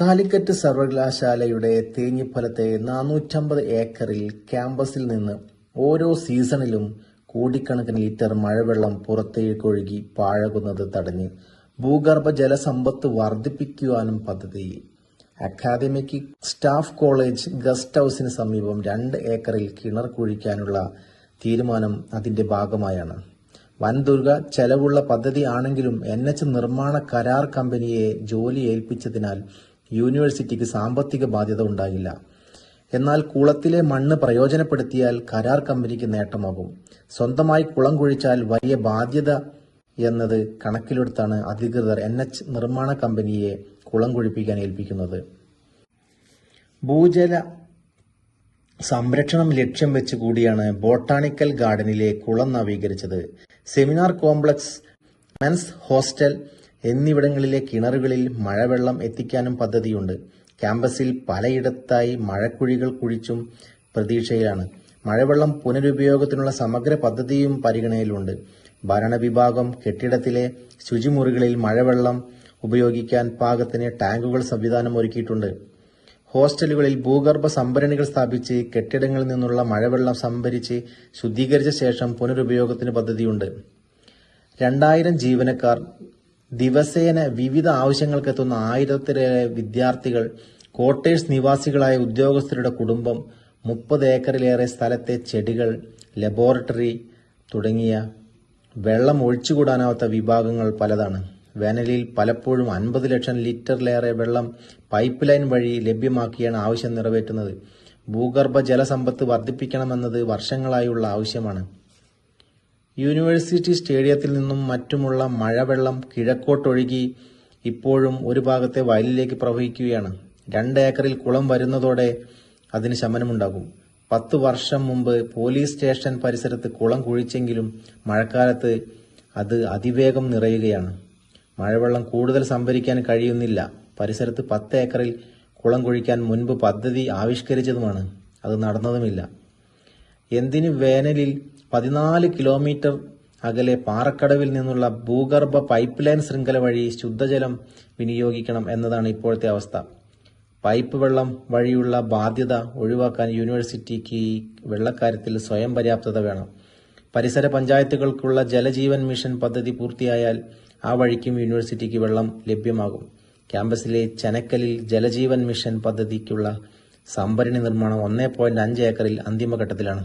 കാലിക്കറ്റ് സർവകലാശാലയുടെ തേഞ്ഞിപ്പലത്തെ നാനൂറ്റമ്പത് ഏക്കറിൽ ക്യാമ്പസിൽ നിന്ന് ഓരോ സീസണിലും കോടിക്കണക്കിന് ലിറ്റർ മഴവെള്ളം പുറത്തേക്കൊഴുകി പാഴകുന്നത് തടഞ്ഞ് ഭൂഗർഭ ജലസമ്പത്ത് വർദ്ധിപ്പിക്കുവാനും പദ്ധതി. അക്കാദമിക് സ്റ്റാഫ് കോളേജ് ഗസ്റ്റ് ഹൌസിന് സമീപം രണ്ട് ഏക്കറിൽ കിണർ കുഴിക്കാനുള്ള തീരുമാനം അതിന്റെ ഭാഗമായാണ്. വൻതുക ചെലവുള്ള പദ്ധതി ആണെങ്കിലും എൻ എച്ച് നിർമ്മാണ കരാർ കമ്പനിയെ ജോലി ഏൽപ്പിച്ചതിനാൽ യൂണിവേഴ്സിറ്റിക്ക് സാമ്പത്തിക ബാധ്യത ഉണ്ടാകില്ല. എന്നാൽ കുളത്തിലെ മണ്ണ് പ്രയോജനപ്പെടുത്തിയാൽ കരാർ കമ്പനിക്ക് നേട്ടമാകും. സ്വന്തമായി കുളം കുഴിച്ചാൽ വലിയ ബാധ്യത എന്നത് കണക്കിലെടുത്താണ് അധികൃതർ എൻ എച്ച് നിർമ്മാണ കമ്പനിയെ കുളം കുഴിപ്പിക്കാൻ ഏൽപ്പിക്കുന്നത്. ഭൂജല സംരക്ഷണം ലക്ഷ്യം വെച്ച് കൂടിയാണ് ബോട്ടാണിക്കൽ ഗാർഡനിലെ കുളം നവീകരിച്ചത്. സെമിനാർ കോംപ്ലക്സ് മെൻസ് ഹോസ്റ്റൽ എന്നിവിടങ്ങളിലെ കിണറുകളിൽ മഴവെള്ളം എത്തിക്കാനും പദ്ധതിയുണ്ട്. ക്യാമ്പസിൽ പലയിടത്തായി മഴക്കുഴികൾ കുഴിച്ചും പ്രതീക്ഷയിലാണ്. മഴവെള്ളം പുനരുപയോഗത്തിനുള്ള സമഗ്ര പദ്ധതിയും പരിഗണനയിലുണ്ട്. ഭരണവിഭാഗം കെട്ടിടത്തിലെ ശുചിമുറികളിൽ മഴവെള്ളം ഉപയോഗിക്കാൻ പാകത്തിന് ടാങ്കുകൾ സംവിധാനം ഒരുക്കിയിട്ടുണ്ട്. ഹോസ്റ്റലുകളിൽ ഭൂഗർഭ സംഭരണികൾ സ്ഥാപിച്ച് കെട്ടിടങ്ങളിൽ നിന്നുള്ള മഴവെള്ളം സംഭരിച്ച് ശുദ്ധീകരിച്ച ശേഷം പുനരുപയോഗത്തിന് പദ്ധതിയുണ്ട്. രണ്ടായിരം ജീവനക്കാർ ദിവസേന വിവിധ ആവശ്യങ്ങൾക്കെത്തുന്ന ആയിരത്തിലേറെ വിദ്യാർത്ഥികൾ ക്വാർട്ടേഴ്സ് നിവാസികളായ ഉദ്യോഗസ്ഥരുടെ കുടുംബം മുപ്പത് ഏക്കറിലേറെ സ്ഥലത്തെ ചെടികൾ ലബോറട്ടറി തുടങ്ങിയ വെള്ളം ഒഴിച്ചുകൂടാനാവാത്ത വിഭാഗങ്ങൾ പലതാണ്. വേനലിൽ പലപ്പോഴും അൻപത് ലക്ഷം ലിറ്ററിലേറെ വെള്ളം പൈപ്പ് ലൈൻ വഴി ലഭ്യമാക്കിയാണ് ആവശ്യം നിറവേറ്റുന്നത്. ഭൂഗർഭ ജലസമ്പത്ത് വർദ്ധിപ്പിക്കണമെന്നത് വർഷങ്ങളായുള്ള ആവശ്യമാണ്. യൂണിവേഴ്സിറ്റി സ്റ്റേഡിയത്തിൽ നിന്നും മറ്റുമുള്ള മഴവെള്ളം കിഴക്കോട്ടൊഴുകി ഇപ്പോഴും ഒരു ഭാഗത്തെ വയലിലേക്ക് പ്രവഹിക്കുകയാണ്. രണ്ട് ഏക്കറിൽ കുളം വരുന്നതോടെ അതിന് ശമനമുണ്ടാകും. പത്ത് വർഷം മുമ്പ് പോലീസ് സ്റ്റേഷൻ പരിസരത്ത് കുളം കുഴിച്ചെങ്കിലും മഴക്കാലത്ത് അത് അതിവേഗം നിറയുകയാണ്. മഴവെള്ളം കൂടുതൽ സംഭരിക്കാൻ കഴിയുന്നില്ല. പരിസരത്ത് പത്ത് ഏക്കറിൽ കുളം കുഴിക്കാൻ മുൻപ് പദ്ധതി ആവിഷ്കരിച്ചതുമാണ്. അത് നടന്നതുമില്ല. എന്തിന് വേനലിൽ പതിനാല് കിലോമീറ്റർ അകലെ പാറക്കടവിൽ നിന്നുള്ള ഭൂഗർഭ പൈപ്പ് ലൈൻ ശൃംഖല വഴി ശുദ്ധജലം വിനിയോഗിക്കണം എന്നതാണ് ഇപ്പോഴത്തെ അവസ്ഥ. പൈപ്പ് വെള്ളം വഴിയുള്ള ബാധ്യത ഒഴിവാക്കാൻ യൂണിവേഴ്സിറ്റിക്ക് വെള്ളക്കാര്യത്തിൽ സ്വയം പര്യാപ്തത വേണം. പരിസര പഞ്ചായത്തുകൾക്കുള്ള ജലജീവൻ മിഷൻ പദ്ധതി പൂർത്തിയായാൽ ആ വഴിക്കും യൂണിവേഴ്സിറ്റിക്ക് വെള്ളം ലഭ്യമാകും. ക്യാമ്പസിലെ ചനക്കലിൽ ജലജീവൻ മിഷൻ പദ്ധതിക്കുള്ള സംഭരണി നിർമ്മാണം ഒന്നേ പോയിന്റ് അഞ്ച് ഏക്കറിൽ അന്തിമഘട്ടത്തിലാണ്.